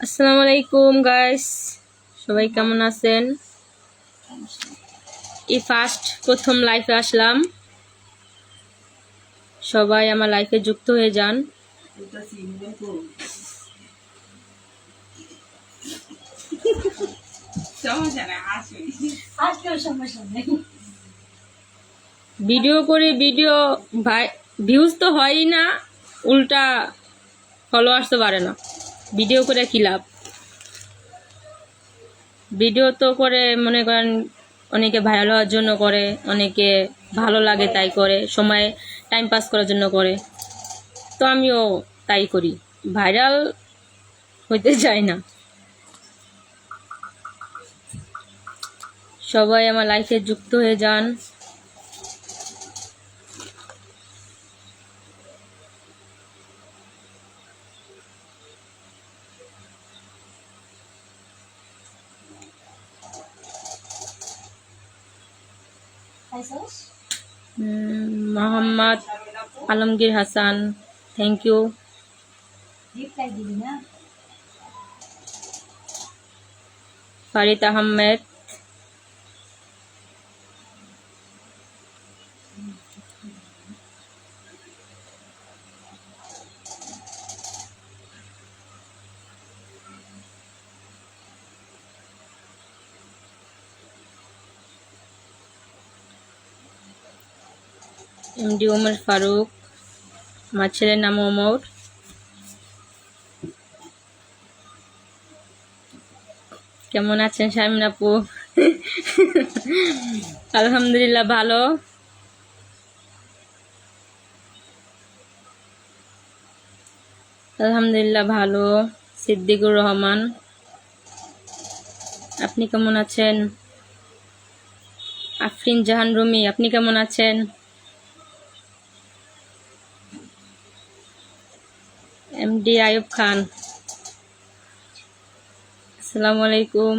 আসসালামু আলাইকুম গাইস সবাই কেমন আছেন? এই ফার্স্ট প্রথম লাইফে আসলাম। সবাই আমার লাইফে যুক্ত হয়ে যান। ভিডিও করে ভিডিও ভাই ভিউজ তো হয়ই না উল্টা ফলোয়ার্স তো বাড়ে না। ভিডিও করে কি লাভ? ভিডিও তো করে মনে করেন অনেকে ভাইরাল হওয়ার জন্য করে, অনেকে ভালো লাগে তাই করে, সময় টাইম পাস করার জন্য করে। তো আমিও তাই করি। ভাইরাল হইতে চাই না। সবাই আমার লাইফে যুক্ত হয়ে যান। Mohammad Alamgir Hasan thank you Farid Ahmed MD Omar Faruk আমার ছেলের নাম ওমর কেমন আছেন শামিন আপু? আলহামদুলিল্লাহ ভালো। আলহামদুলিল্লাহ ভালো, সিদ্দিকুর রহমান। আপনি কেমন আছেন? আফরিন জাহান রুমি, আপনি কেমন আছেন? এমডি আয়ুব খান আসসালামু আলাইকুম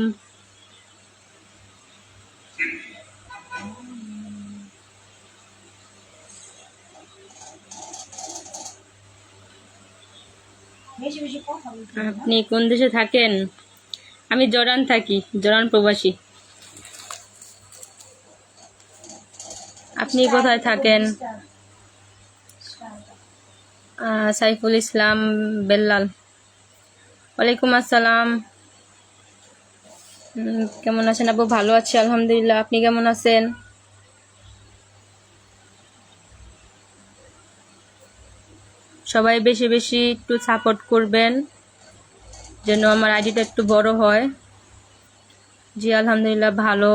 আপনি কোন দেশে থাকেন? আমি জর্ডান থাকি জর্ডান প্রবাসী। আপনি কোথায় থাকেন? সাইফুল ইসলাম বেল্লাল। ওয়ালাইকুম আসসালাম। কেমন আছেন আপু ভালো আছি, আলহামদুলিল্লাহ। আপনি কেমন আছেন? সবাই বেশি বেশি একটু সাপোর্ট করবেন, যেন আমার আইডিটা একটু বড় হয়। জি, আলহামদুলিল্লাহ, ভালো।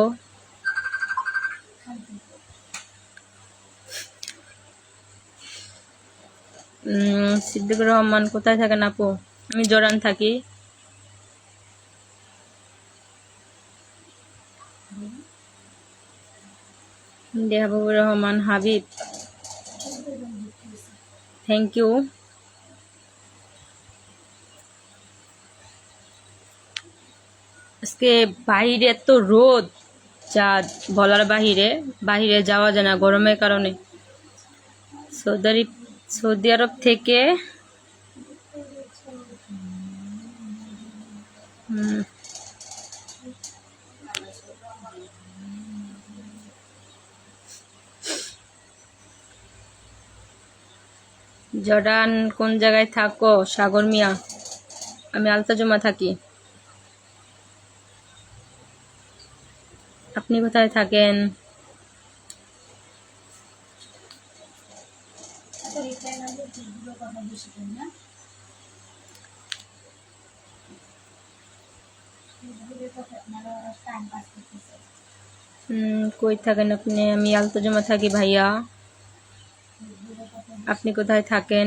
সিদ্দিকুর রহমান, কোথায় থাকেন আপু? আমি জরান থাকি। দেহাবুর রহমান, হাবিব। থ্যাংক ইউ আজকে বাইরে এত রোদ, যা বলার বাহিরে বাহিরে যাওয়া যায় না গরমের কারণে। সৌদি আরব সৌদি আরব থেকে জর্ডান কোন জায়গায় থাকো? সাগর মিয়া। আমি আলতাজমা থাকি। আপনি কোথায় থাকেন? না দিয়ে ঠিকগুলো কথা বেশি করি না ভিডিও কথা আপনারা টাইম পাস করতেছে হুম, কই থাকেন আপনি? আমি আলতাজমা থাকি ভাইয়া। আপনি কোথায় থাকেন?